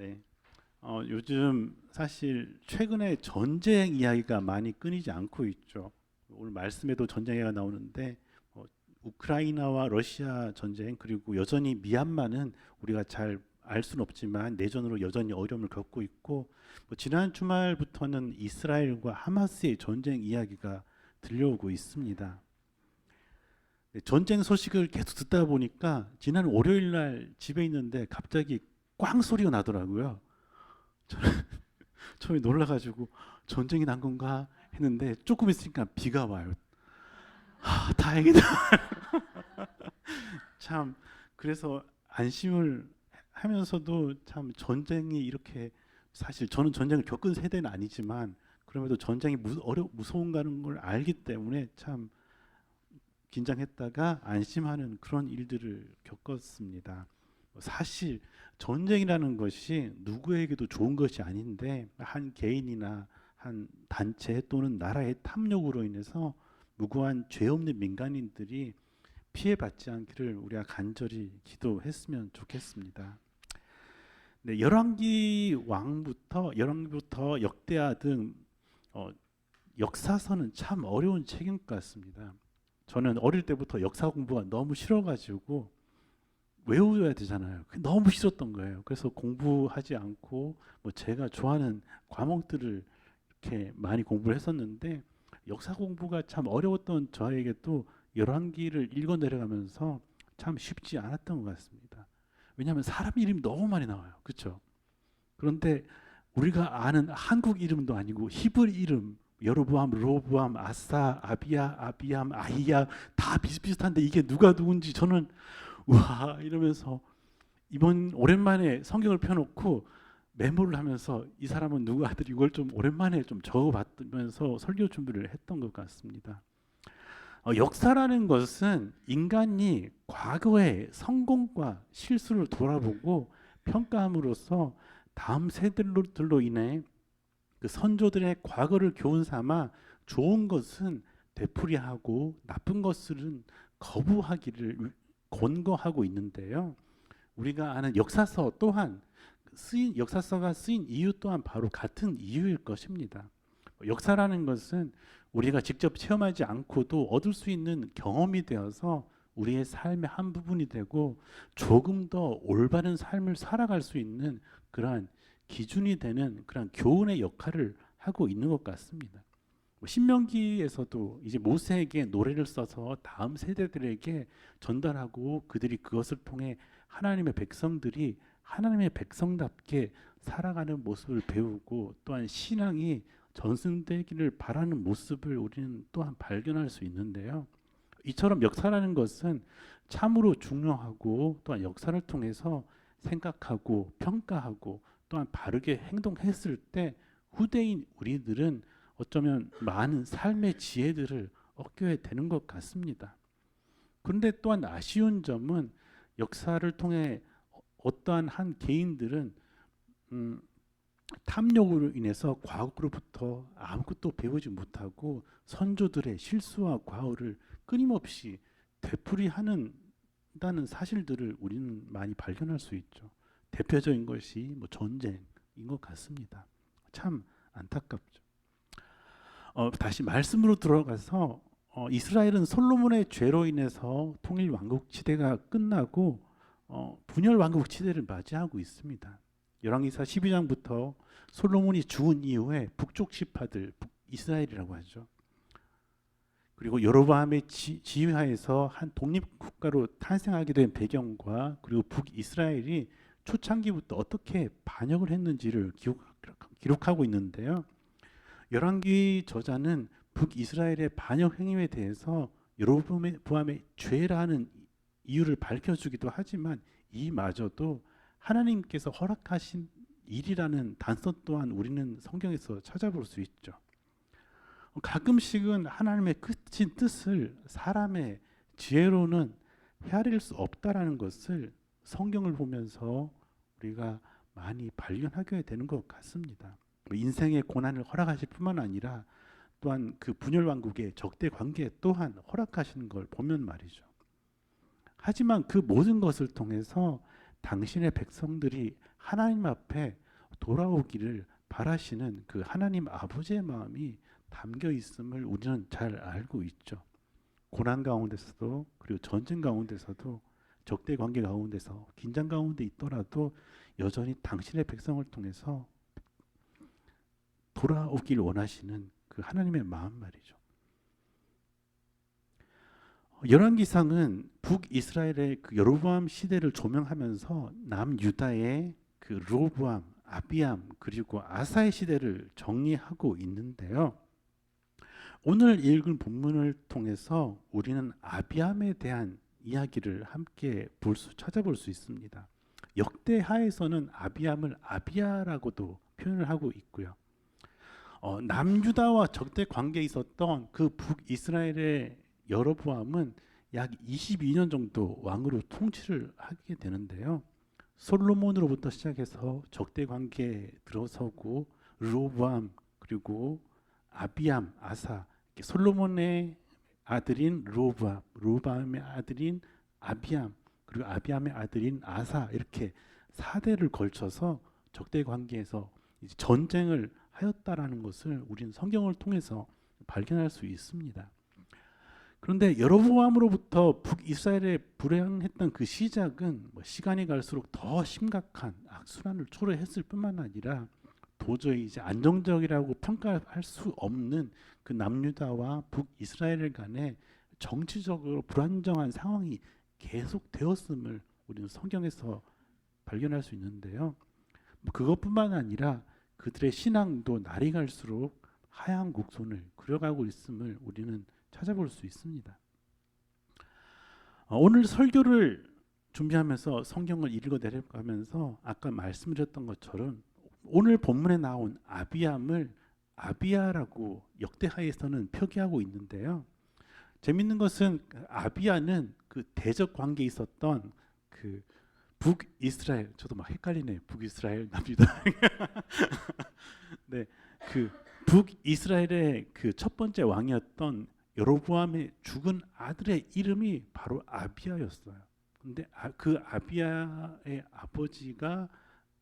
네. 어, 요즘 사실 최근에 전쟁 이야기가 많이 끊이지 않고 있죠. 오늘 말씀에도 전쟁 이야기가 나오는데 어, 우크라이나와 러시아 전쟁 그리고 여전히 미얀마는 우리가 잘 알 수는 없지만 내전으로 여전히 어려움을 겪고 있고 뭐 지난 주말부터는 이스라엘과 하마스의 전쟁 이야기가 들려오고 있습니다. 네, 전쟁 소식을 계속 듣다 보니까 지난 월요일 날 집에 있는데 갑자기 꽝 소리가 나더라고요. 저는 처음에 놀라가지고 전쟁이 난 건가 했는데 조금 있으니까 비가 와요. 아, 다행이다. 참 그래서 안심을 하면서도 참 전쟁이 이렇게 사실 저는 전쟁을 겪은 세대는 아니지만 그럼에도 전쟁이 무, 어려 무서운가는 걸 알기 때문에 참 긴장했다가 안심하는 그런 일들을 겪었습니다. 사실 전쟁이라는 것이 누구에게도 좋은 것이 아닌데 한 개인이나 한 단체 또는 나라의 탐욕으로 인해서 무고한 죄 없는 민간인들이 피해받지 않기를 우리가 간절히 기도했으면 좋겠습니다. 네, 열왕기 왕부터 열왕기부터 역대하 등 어, 역사서는 참 어려운 책인 것 같습니다. 저는 어릴 때부터 역사 공부가 너무 싫어가지고 외워야 되잖아요. 너무 싫었던 거예요. 그래서 공부하지 않고 뭐 제가 좋아하는 과목들을 이렇게 많이 공부를 했었는데 역사 공부가 참 어려웠던 저에게도 열왕기를 읽어 내려가면서 참 쉽지 않았던 것 같습니다. 왜냐하면 사람 이름이 너무 많이 나와요. 그렇죠? 그런데 우리가 아는 한국 이름도 아니고 히브리 이름 여로보암, 로보암, 아사, 아비야, 아비암, 아이야 다 비슷비슷한데 이게 누가 누군지 저는 와 이러면서 이번 오랜만에 성경을 펴놓고 메모를 하면서 이 사람은 누구 아들 이걸 좀 오랜만에 좀 적어봤면서 설교 준비를 했던 것 같습니다. 어, 역사라는 것은 인간이 과거의 성공과 실수를 돌아보고 평가함으로써 다음 세대들로 인해 그 선조들의 과거를 교훈 삼아 좋은 것은 되풀이하고 나쁜 것은 거부하기를 권고하고 있는데요. 우리가 아는 역사서 또한 쓰인 역사서가 쓰인 이유 또한 바로 같은 이유일 것입니다. 역사라는 것은 우리가 직접 체험하지 않고도 얻을 수 있는 경험이 되어서 우리의 삶의 한 부분이 되고 조금 더 올바른 삶을 살아갈 수 있는 그러한 기준이 되는 그런 교훈의 역할을 하고 있는 것 같습니다. 뭐 신명기에서도 이제 모세에게 노래를 써서 다음 세대들에게 전달하고 그들이 그것을 통해 하나님의 백성들이 하나님의 백성답게 살아가는 모습을 배우고 또한 신앙이 전승되기를 바라는 모습을 우리는 또한 발견할 수 있는데요. 이처럼 역사라는 것은 참으로 중요하고 또한 역사를 통해서 생각하고 평가하고 또한 바르게 행동했을 때 후대인 우리들은 어쩌면 많은 삶의 지혜들을 얻게 되는 것 같습니다. 그런데 또한 아쉬운 점은 역사를 통해 어떠한 한 개인들은 음, 탐욕으로 인해서 과거로부터 아무것도 배우지 못하고 선조들의 실수와 과오를 끊임없이 되풀이하는 다는 사실들을 우리는 많이 발견할 수 있죠. 대표적인 것이 뭐 전쟁인 것 같습니다. 참 안타깝죠. 어, 다시 말씀으로 들어가서 어, 이스라엘은 솔로몬의 죄로 인해서 통일 왕국 시대가 끝나고 어, 분열 왕국 시대를 맞이하고 있습니다. 열왕기사 12장부터 솔로몬이 죽은 이후에 북쪽 지파들 이스라엘이라고 하죠. 그리고 여로보암의 지, 지휘하에서 한 독립 국가로 탄생하게 된 배경과 그리고 북이스라엘이 초창기부터 어떻게 반역을 했는지를 기록, 기록하고 있는데요. 열왕기 저자는 북이스라엘의 반역 행위에 대해서 여로보암의 죄라는 이유를 밝혀주기도 하지만 이마저도 하나님께서 허락하신 일이라는 단서 또한 우리는 성경에서 찾아볼 수 있죠. 가끔씩은 하나님의 끝인 뜻을 사람의 지혜로는 헤아릴 수 없다라는 것을 성경을 보면서 우리가 많이 발견하게 되는 것 같습니다. 뭐 인생의 고난을 허락하실 뿐만 아니라 또한 그 분열 왕국의 적대 관계 또한 허락하시는 걸 보면 말이죠. 하지만 그 모든 것을 통해서 당신의 백성들이 하나님 앞에 돌아오기를 바라시는 그 하나님 아버지의 마음이 담겨 있음을 우리는 잘 알고 있죠. 고난 가운데서도 그리고 전쟁 가운데서도 적대 관계 가운데서 긴장 가운데 있더라도 여전히 당신의 백성을 통해서 돌아오길 원하시는 그 하나님의 마음 말이죠. 열왕기상은 북이스라엘의 그 여로보암 시대를 조명하면서 남유다의 그 로보암, 아비암 그리고 아사의 시대를 정리하고 있는데요. 오늘 읽은 본문을 통해서 우리는 아비암에 대한 이야기를 함께 볼 수, 찾아볼 수 있습니다. 역대하에서는 아비암을 아비야라고도 표현을 하고 있고요. 어, 남유다와 적대 관계에 있었던 그 북이스라엘의 여로보암은 약 22년 정도 왕으로 통치를 하게 되는데요. 솔로몬으로부터 시작해서 적대 관계에 들어서고 로보암 그리고 아비암, 아사 솔로몬의 아들인 로보암, 로보암의 아들인 아비암 그리고 아비암의 아들인 아사 이렇게 4대를 걸쳐서 적대 관계에서 전쟁을 하였다라는 것을 우리는 성경을 통해서 발견할 수 있습니다. 그런데 여로보암으로부터 북이스라엘에 불행했던 그 시작은 뭐 시간이 갈수록 더 심각한 악순환을 초래했을 뿐만 아니라 도저히 이제 안정적이라고 평가할 수 없는 그 남유다와 북이스라엘 간의 정치적으로 불안정한 상황이 계속되었음을 우리는 성경에서 발견할 수 있는데요. 뭐 그것뿐만 아니라 그들의 신앙도 날이 갈수록 하향 곡선을 그려가고 있음을 우리는 찾아볼 수 있습니다. 어, 오늘 설교를 준비하면서 성경을 읽어 내려가면서 아까 말씀드렸던 것처럼 오늘 본문에 나온 아비암을 아비야라고 역대하에서는 표기하고 있는데요. 재밌는 것은 아비야는 그 대적 관계에 있었던 그 북이스라엘 저도 막 헷갈리네요. 북이스라엘 남유다. 네, 그 북이스라엘의 그 첫 번째 왕이었던 여로보암의 죽은 아들의 이름이 바로 아비야였어요. 근데 아, 그 아비야의 아버지가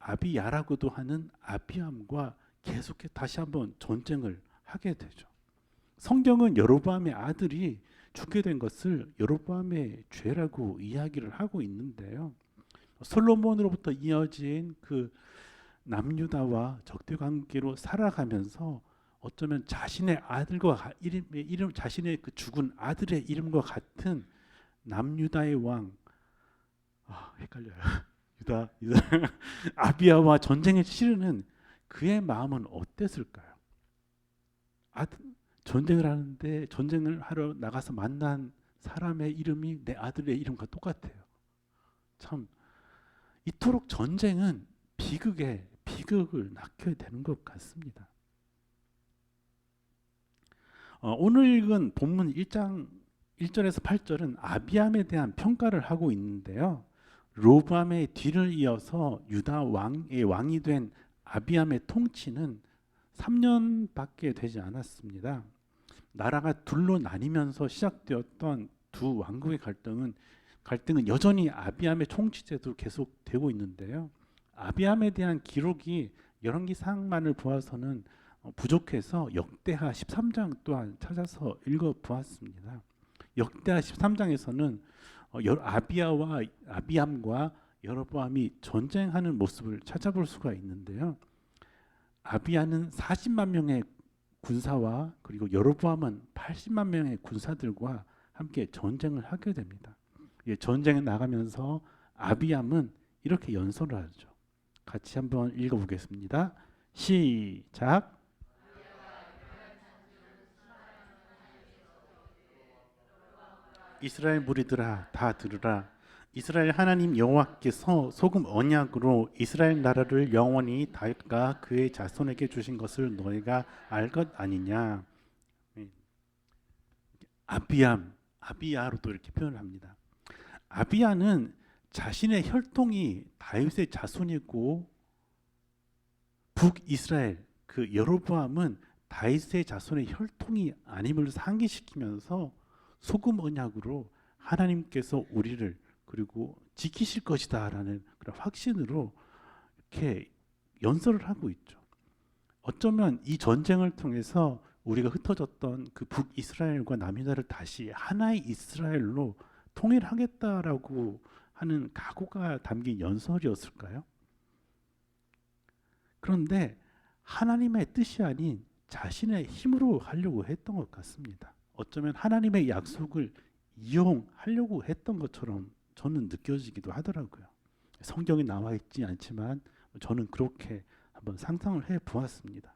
아비야라고도 하는 아비암과 계속해 다시 한번 전쟁을 하게 되죠. 성경은 여로보암의 아들이 죽게 된 것을 여로보암의 죄라고 이야기를 하고 있는데요. 솔로몬으로부터 이어진 그 남유다와 적대 관계로 살아가면서 어쩌면 자신의 아들과 이름, 이름 자신의 그 죽은 아들의 이름과 같은 남유다의 왕 아, 헷갈려요. 유다, 유다 아비야와 전쟁을 치르는 그의 마음은 어땠을까요? 아들, 전쟁을 하는데 전쟁을 하러 나가서 만난 사람의 이름이 내 아들의 이름과 똑같아요. 참 이토록 전쟁은 비극에 비극을 낳게 되는 것 같습니다. 어, 오늘 읽은 본문 1장 1절에서 8절은 아비암에 대한 평가를 하고 있는데요. 로밤의 뒤를 이어서 유다 왕의 왕이 된 아비암의 통치는 3년밖에 되지 않았습니다. 나라가 둘로 나뉘면서 시작되었던 두 왕국의 갈등은 갈등은 여전히 아비암의 통치제도 계속되고 있는데요. 아비암에 대한 기록이 열왕기 상만을 보아서는 어, 부족해서 역대하 13장 또한 찾아서 읽어 보았습니다. 역대하 13장에서는 어, 아비야와 아비암과 여로보암이 전쟁하는 모습을 찾아볼 수가 있는데요. 아비야는 40만 명의 군사와 그리고 여로보암은 80만 명의 군사들과 함께 전쟁을 하게 됩니다. 전쟁에 나가면서 아비암은 이렇게 연설을 하죠. 같이 한번 읽어보겠습니다. 시작. 이스라엘 무리들아 다 들으라 이스라엘 하나님 여호와께서 소금 언약으로 이스라엘 나라를 영원히 다윗과 그의 자손에게 주신 것을 너희가 알 것 아니냐 아비암 아비야로도 이렇게 표현을 합니다 아비야는 자신의 혈통이 다윗의 자손이고 북이스라엘 그 여로보암은 다윗의 자손의 혈통이 아님을 상기시키면서 소금 언약으로 하나님께서 우리를 그리고 지키실 것이다라는 그런 확신으로 이렇게 연설을 하고 있죠. 어쩌면 이 전쟁을 통해서 우리가 흩어졌던 그 북이스라엘과 남유다를 다시 하나의 이스라엘로 통일하겠다라고 하는 각오가 담긴 연설이었을까요? 그런데 하나님의 뜻이 아닌 자신의 힘으로 하려고 했던 것 같습니다. 어쩌면 하나님의 약속을 이용하려고 했던 것처럼 저는 느껴지기도 하더라고요. 성경에 나와 있지 않지만 저는 그렇게 한번 상상을 해 보았습니다.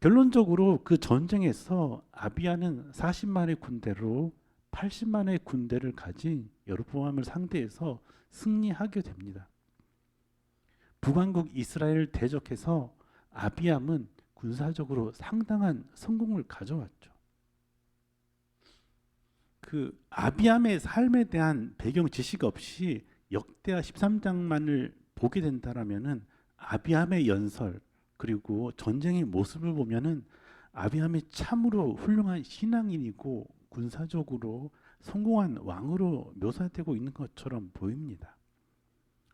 결론적으로 그 전쟁에서 아비아는 40만의 군대로 80만의 군대를 가진 여로보암을 상대해서 승리하게 됩니다. 북왕국 이스라엘을 대적해서 아비암은 군사적으로 상당한 성공을 가져왔죠. 그 아비암의 삶에 대한 배경 지식 없이 역대하 13장만을 보게 된다라면은 아비암의 연설 그리고 전쟁의 모습을 보면은 아비암이 참으로 훌륭한 신앙인이고 군사적으로 성공한 왕으로 묘사되고 있는 것처럼 보입니다.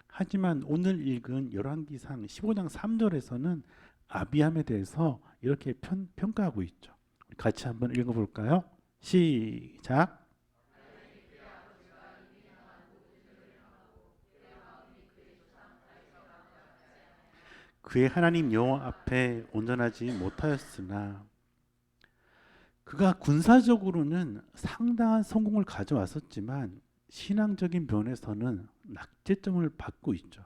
하지만 오늘 읽은 열왕기상 15장 3절에서는 아비암에 대해서 이렇게 편, 평가하고 있죠. 같이 한번 읽어볼까요? 시작. 그의 하나님 여호와 앞에 온전하지 못하였으나 그가 군사적으로는 상당한 성공을 가져왔었지만 신앙적인 면에서는 낙제점을 받고 있죠.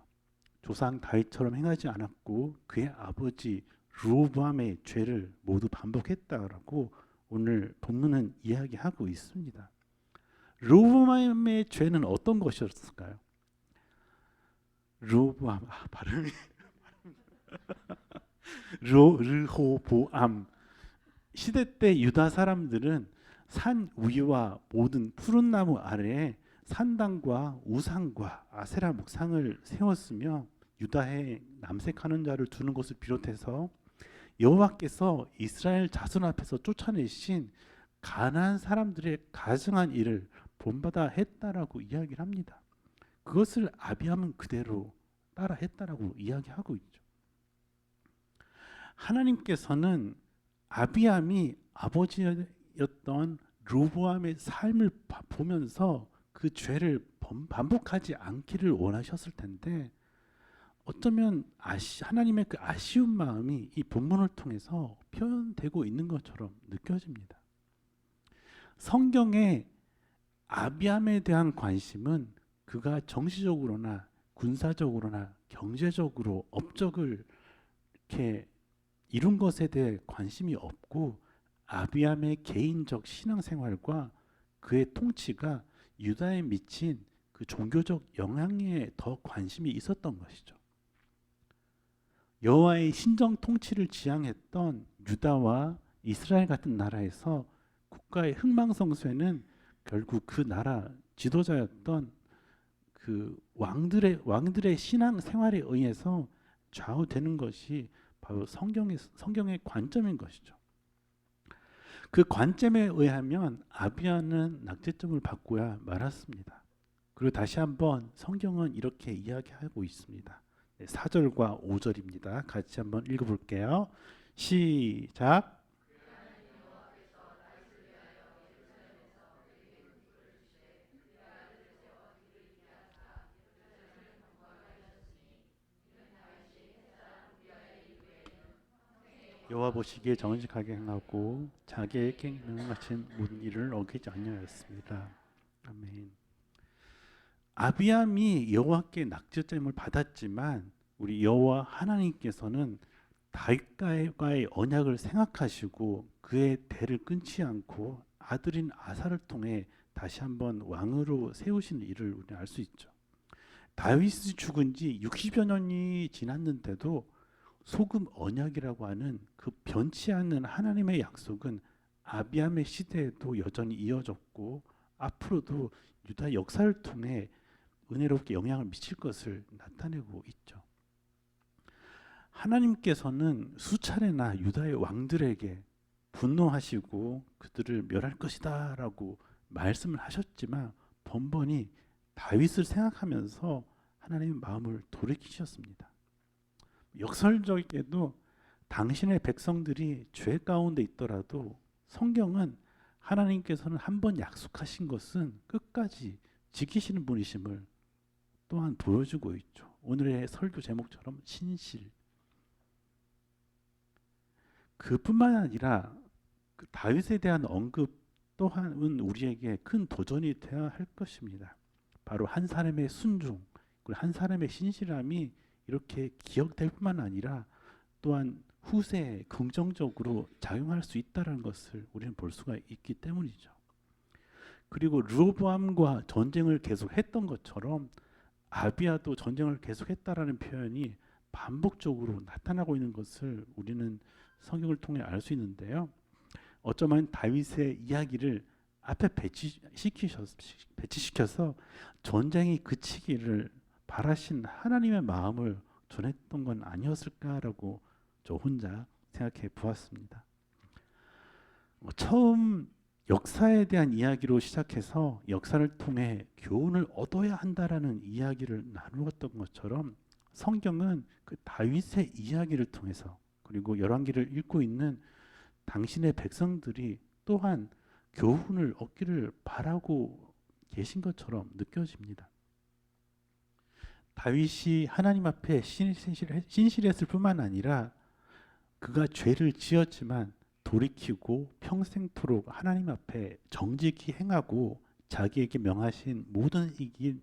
조상 다윗처럼 행하지 않았고 그의 아버지 루밤의 죄를 모두 반복했다라고 오늘 본문은 이야기하고 있습니다. 루밤의 죄는 어떤 것이었을까요? 루밤 아, 발음이 로 르호보암 시대 때 유다 사람들은 산 위와 모든 푸른 나무 아래에 산당과 우상과 아세라 목상을 세웠으며 유다에 남색하는 자를 두는 것을 비롯해서 여호와께서 이스라엘 자손 앞에서 쫓아내신 가나안 사람들의 가증한 일을 본받아 했다라고 이야기를 합니다. 그것을 아비함은 그대로 따라 했다라고 이야기하고 있죠. 하나님께서는 아비함이 아버지였던 로보암의 삶을 보면서 그 죄를 반복하지 않기를 원하셨을 텐데 어쩌면 아시, 하나님의 그 아쉬운 마음이 이 본문을 통해서 표현되고 있는 것처럼 느껴집니다. 성경에 아비함에 대한 관심은 그가 정치적으로나 군사적으로나 경제적으로 업적을 이렇게 이룬 것에 대해 관심이 없고 아비함의 개인적 신앙생활과 그의 통치가 유다에 미친 그 종교적 영향에 더 관심이 있었던 것이죠. 여호와의 신정 통치를 지향했던 유다와 이스라엘 같은 나라에서 국가의 흥망성쇠는 결국 그 나라 지도자였던 그 왕들의 왕들의 신앙 생활에 의해서 좌우되는 것이 바로 성경의 성경의 관점인 것이죠. 그 관점에 의하면 아비아는 낙제점을 받고야 말았습니다. 그리고 다시 한번 성경은 이렇게 이야기하고 있습니다. 4절과 5절입니다. 같이 한번 읽어볼게요. 시작. 여호와 보시기에 정직하게 행하고 자기에게 명하신 모든 일을 어기지 아니하였습니다. 아멘. 아비암이 여호와께 낙제점을 받았지만 우리 여호와 하나님께서는 다윗과의 언약을 생각하시고 그의 대를 끊지 않고 아들인 아사를 통해 다시 한번 왕으로 세우신 일을 우리 알수 있죠. 다윗이 죽은 지 60여 년이 지났는데도 소금 언약이라고 하는 그 변치 않는 하나님의 약속은 아비암의 시대에도 여전히 이어졌고 앞으로도 유다 역사를 통해 은혜롭게 영향을 미칠 것을 나타내고 있죠. 하나님께서는 수차례나 유다의 왕들에게 분노하시고 그들을 멸할 것이다라고 말씀을 하셨지만 번번이 다윗을 생각하면서 하나님의 마음을 돌이키셨습니다. 역설적에도 당신의 백성들이 죄 가운데 있더라도 성경은 하나님께서는 한 번 약속하신 것은 끝까지 지키시는 분이심을 또한 보여주고 있죠. 오늘의 설교 제목처럼 신실. 그뿐만 아니라 그 다윗에 대한 언급 또한은 우리에게 큰 도전이 되어야 할 것입니다. 바로 한 사람의 순종, 그리고 한 사람의 신실함이 이렇게 기억될 뿐만 아니라 또한 후세에 긍정적으로 작용할 수 있다는 것을 우리는 볼 수가 있기 때문이죠. 그리고 르호보암과 전쟁을 계속했던 것처럼 아비아도 전쟁을 계속했다라는 표현이 반복적으로 나타나고 있는 것을 우리는 성경을 통해 알 수 있는데요. 어쩌면 다윗의 이야기를 앞에 배치시키셔, 배치시켜서 전쟁이 그치기를 바라신 하나님의 마음을 전했던 건 아니었을까라고 저 혼자 생각해 보았습니다. 어, 처음 역사에 대한 이야기로 시작해서 역사를 통해 교훈을 얻어야 한다라는 이야기를 나누었던 것처럼 성경은 그 다윗의 이야기를 통해서 그리고 열왕기를 읽고 있는 당신의 백성들이 또한 교훈을 얻기를 바라고 계신 것처럼 느껴집니다. 다윗이 하나님 앞에 신실했을 뿐만 아니라 그가 죄를 지었지만 돌이키고 평생토록 하나님 앞에 정직히 행하고 자기에게 명하신 모든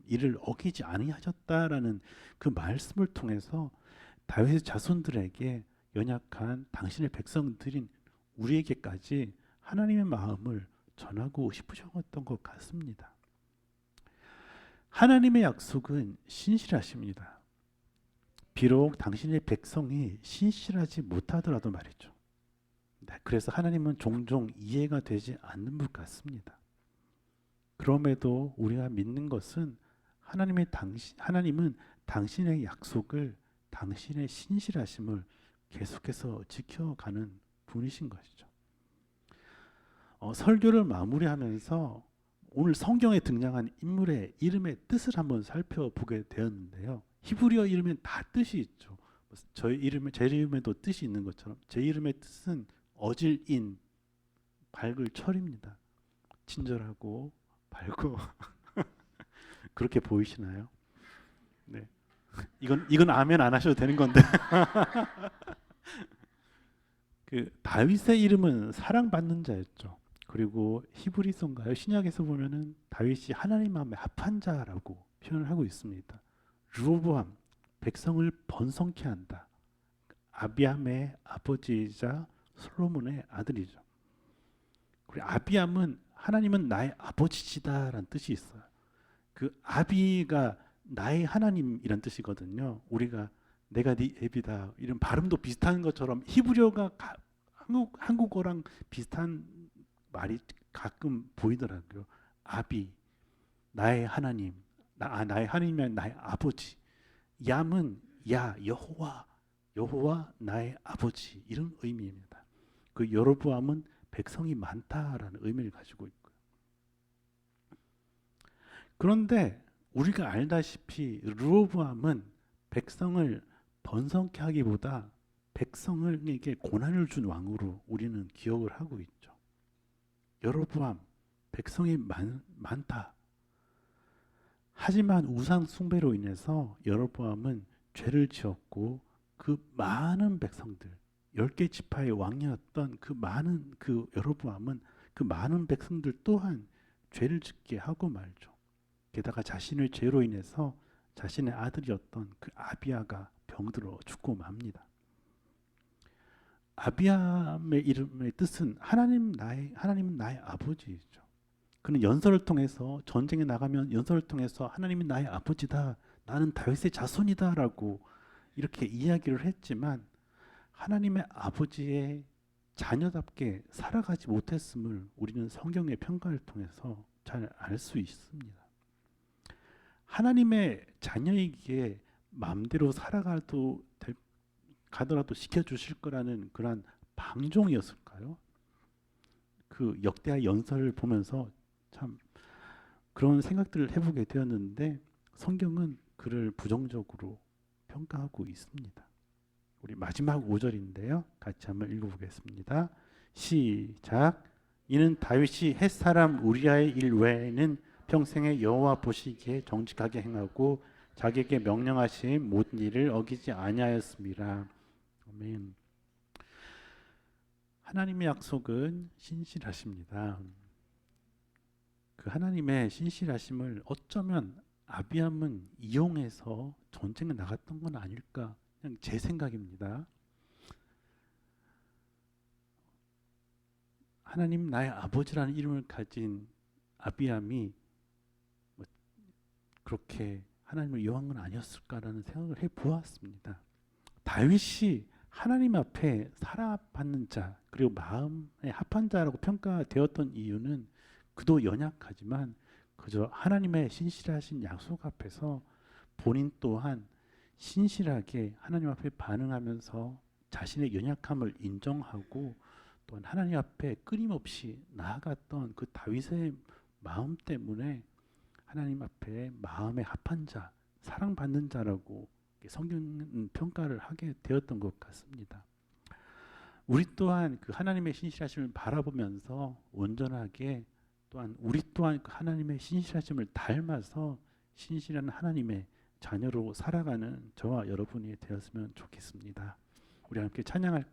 일을 어기지 아니하셨다라는 그 말씀을 통해서 다윗의 자손들에게 연약한 당신의 백성들인 우리에게까지 하나님의 마음을 전하고 싶으셨던 것 같습니다. 하나님의 약속은 신실하십니다. 비록 당신의 백성이 신실하지 못하더라도 말이죠. 네, 그래서 하나님은 종종 이해가 되지 않는 것 같습니다. 그럼에도 우리가 믿는 것은 하나님의 당신 하나님은 당신의 약속을 당신의 신실하심을 계속해서 지켜가는 분이신 것이죠. 어, 설교를 마무리하면서 오늘 성경에 등장한 인물의 이름의 뜻을 한번 살펴보게 되었는데요. 히브리어 이름엔 다 뜻이 있죠. 저희 이름에 제 이름에도 뜻이 있는 것처럼 제 이름의 뜻은 어질인 밝을 철입니다. 친절하고 밝고 그렇게 보이시나요? 네. 이건 이건 아멘 안 하셔도 되는 건데. 그 다윗의 이름은 사랑받는 자였죠. 그리고 히브리서인가요? 신약에서 보면은 다윗이 하나님 마음에 합한 자라고 표현을 하고 있습니다. 르보암 백성을 번성케 한다. 아비암의 아버지이자 솔로몬의 아들이죠. 그리고 아비암은 하나님은 나의 아버지시다라는 뜻이 있어요. 그 아비가 나의 하나님이란 뜻이거든요. 우리가 내가 네 애비다 이런 발음도 비슷한 것처럼 히브리어가 가, 한국 한국어랑 비슷한 말이 가끔 보이더라고요. 아비 나의 하나님 나, 아, 나의 하나님이 나의 아버지 얌은 야 여호와 여호와 나의 아버지 이런 의미입니다. 그 여로보암은 백성이 많다라는 의미를 가지고 있고요. 그런데 우리가 알다시피 르호보암은 백성을 번성케 하기보다 백성에게 고난을 준 왕으로 우리는 기억을 하고 있죠. 여로보암 백성이 많, 많다. 하지만 우상 숭배로 인해서 여로보암은 죄를 지었고 그 많은 백성들 열 개 지파의 왕이었던 그 많은 그 여로보암은 그 많은 백성들 또한 죄를 짓게 하고 말죠. 게다가 자신의 죄로 인해서 자신의 아들이었던 그 아비아가 병들어 죽고 맙니다. 아비암의 이름의 뜻은 하나님 나의 하나님은 나의 아버지죠. 그는 연설을 통해서 전쟁에 나가면 연설을 통해서 하나님이 나의 아버지다. 나는 다윗의 자손이다라고 이렇게 이야기를 했지만 하나님의 아버지의 자녀답게 살아가지 못했음을 우리는 성경의 평가를 통해서 잘 알 수 있습니다. 하나님의 자녀이기에 마음대로 살아가도 될, 가더라도 시켜주실 거라는 그러한 방종이었을까요? 그 역대하 연설을 보면서 참 그런 생각들을 해보게 되었는데 성경은 그를 부정적으로 평가하고 있습니다. 우리 마지막 5절인데요. 같이 한번 읽어보겠습니다. 시작. 이는 다윗이 햇 사람 우리아의 일 외에는 평생에 여호와 보시기에 정직하게 행하고 자기에게 명령하신 모든 일을 어기지 아니하였습니다. 아멘. 하나님의 약속은 신실하십니다. 그 하나님의 신실하심을 어쩌면 아비암은 이용해서 전쟁에 나갔던 건 아닐까 그냥 제 생각입니다. 하나님 나의 아버지라는 이름을 가진 아비암이 뭐 그렇게 하나님을 이용한 건 아니었을까라는 생각을 해 보았습니다. 다윗이 하나님 앞에 살아받는 자 그리고 마음에 합한 자라고 평가되었던 이유는 그도 연약하지만 그저 하나님의 신실하신 약속 앞에서 본인 또한 신실하게 하나님 앞에 반응하면서 자신의 연약함을 인정하고 또한 하나님 앞에 끊임없이 나아갔던 그 다윗의 마음 때문에 하나님 앞에 마음에 합한 자, 사랑받는 자라고 성경은 평가를 하게 되었던 것 같습니다. 우리 또한 그 하나님의 신실하심을 바라보면서 온전하게 또한 우리 또한 그 하나님의 신실하심을 닮아서 신실한 하나님의 자녀로 살아가는 저와 여러분이 되었으면 좋겠습니다. 우리 함께 찬양할까요?